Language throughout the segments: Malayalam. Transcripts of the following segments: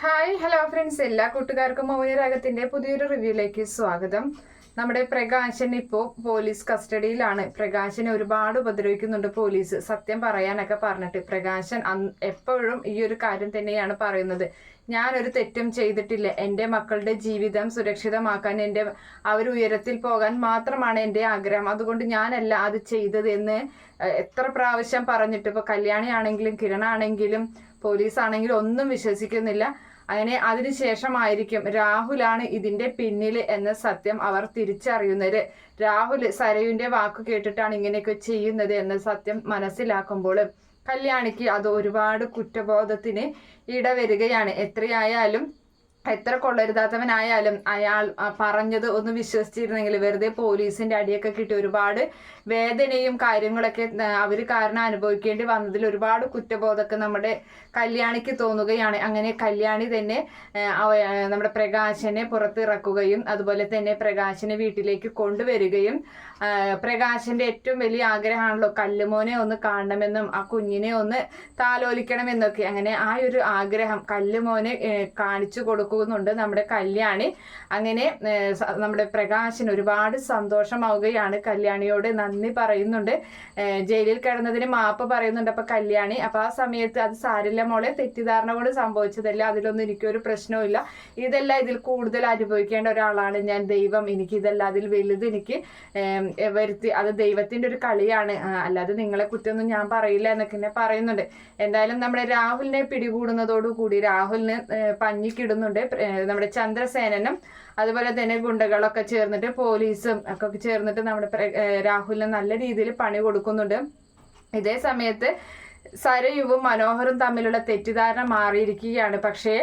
Hi hello friends. എല്ലാ കൂട്ടുകാർക്കും മൗനരാഗത്തിന്റെ പുതിയൊരു റിവ്യൂയിലേക്ക് സ്വാഗതം. നമ്മുടെ പ്രകാശൻ ഇപ്പോൾ പോലീസ് കസ്റ്റഡിയിലാണ്. പ്രകാശനെ ഒരുപാട് ഉപദ്രവിക്കുന്നുണ്ട് പോലീസ്. സത്യം പറയാനൊക്കെ പറഞ്ഞിട്ട് പ്രകാശൻ എപ്പോഴും ഈ ഒരു കാര്യം തന്നെയാണ് പറയുന്നത്. ഞാനൊരു തെറ്റും ചെയ്തിട്ടില്ല. എന്റെ മക്കളുടെ ജീവിതം സുരക്ഷിതമാക്കാൻ എന്റെ അവർ ഉയരത്തിൽ പോകാൻ മാത്രമാണ് എന്റെ ആഗ്രഹം. അതുകൊണ്ട് ഞാനല്ല അത് ചെയ്തത് എന്ന് എത്ര പ്രാവശ്യം പറഞ്ഞിട്ട് ഇപ്പോൾ കല്യാണി ആണെങ്കിലും കിരണാണെങ്കിലും പോലീസ് ആണെങ്കിലും ഒന്നും വിശ്വസിക്കുന്നില്ല. അങ്ങനെ അതിനുശേഷമായിരിക്കും രാഹുലാണ് ഇതിന്റെ പിന്നിൽ എന്ന സത്യം അവർ തിരിച്ചറിയുന്നത്. രാഹുൽ സരയുന്റെ വാക്ക് കേട്ടിട്ടാണ് ഇങ്ങനെയൊക്കെ ചെയ്യുന്നത് എന്ന സത്യം മനസ്സിലാക്കുമ്പോൾ കല്യാണിക്ക് അത് ഒരുപാട് കുറ്റബോധത്തിന് ഇടവരികയാണ്. എത്രയായാലും എത്ര കൊള്ളരുതാത്തവനായാലും അയാൾ പറഞ്ഞത് ഒന്ന് വിശ്വസിച്ചിരുന്നെങ്കിൽ വെറുതെ പോലീസിന്റെ അടിയൊക്കെ കിട്ടി ഒരുപാട് വേദനയും കാര്യങ്ങളൊക്കെ അവർ കാരണം അനുഭവിക്കേണ്ടി വന്നതിൽ ഒരുപാട് കുറ്റബോധമൊക്കെ നമ്മുടെ കല്യാണിക്ക് തോന്നുകയാണ്. അങ്ങനെ കല്യാണി തന്നെ നമ്മുടെ പ്രകാശനെ പുറത്തിറക്കുകയും അതുപോലെ തന്നെ പ്രകാശനെ വീട്ടിലേക്ക് കൊണ്ടുവരികയും പ്രകാശന്റെ ഏറ്റവും വലിയ ആഗ്രഹമാണല്ലോ കല്ലുമോനെ ഒന്ന് കാണണമെന്നും ആ കുഞ്ഞിനെ ഒന്ന് താലോലിക്കണമെന്നൊക്കെ. അങ്ങനെ ആ ഒരു ആഗ്രഹം കല്ലുമോനെ കാണിച്ചു കൊടുക്കുന്നുണ്ട് നമ്മുടെ കല്യാണി. അങ്ങനെ നമ്മുടെ പ്രകാശിന് ഒരുപാട് സന്തോഷമാവുകയാണ് കല്യാണിയോട് നന്ദി പറയുന്നുണ്ട്. ജയിലിൽ കിടന്നതിന് മാപ്പ് പറയുന്നുണ്ട് അപ്പൊ കല്യാണി. അപ്പൊ ആ സമയത്ത് അത് സാരില്ല മോളെ തെറ്റിദ്ധാരണ കൊണ്ട് സംഭവിച്ചതല്ല? അതിലൊന്നും എനിക്കൊരു പ്രശ്നവുമില്ല. ഇതെല്ലാം ഇതിൽ കൂടുതൽ അനുഭവിക്കേണ്ട ഒരാളാണ് ഞാൻ ദൈവം. എനിക്ക് ഇതെല്ലാം അതിൽ വലുത് എനിക്ക് വരുത്തി അത് ദൈവത്തിന്റെ ഒരു കളിയാണ്. അല്ലാതെ നിങ്ങളെ കുറ്റമൊന്നും ഞാൻ പറയില്ല എന്നൊക്കെ എന്നെ പറയുന്നുണ്ട്. എന്തായാലും നമ്മുടെ രാഹുലിനെ പിടികൂടുന്നതോടുകൂടി രാഹുലിന് പഞ്ഞിക്കിടുന്നുണ്ട് നമ്മുടെ ചന്ദ്രസേനനും അതുപോലെ തന്നെ ഗുണ്ടകളൊക്കെ ചേർന്നിട്ട് പോലീസും ഒക്കെ ചേർന്നിട്ട് നമ്മുടെ രാഹുലിന് നല്ല രീതിയിൽ പണി കൊടുക്കുന്നുണ്ട്. ഇതേ സമയത്ത് സരയുവും മനോഹറും തമ്മിലുള്ള തെറ്റിദ്ധാരണ മാറിയിരിക്കുകയാണ്. പക്ഷേ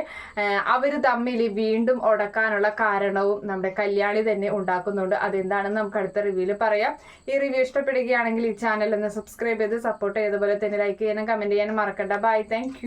അവർ തമ്മിൽ വീണ്ടും ഉടക്കാനുള്ള കാരണവും നമ്മുടെ കല്യാണി തന്നെ ഉണ്ടാക്കുന്നുണ്ട്. അതെന്താണെന്ന് നമുക്ക് അടുത്ത റിവ്യൂവിൽ പറയാം. ഈ റിവ്യൂ ഇഷ്ടപ്പെടുകയാണെങ്കിൽ ഈ ചാനൽ ഒന്ന് സബ്സ്ക്രൈബ് ചെയ്ത് സപ്പോർട്ട് ചെയ്തതുപോലെ തന്നെ ലൈക്ക് ചെയ്യാനും കമന്റ് ചെയ്യാനും മറക്കണ്ട. Bye thank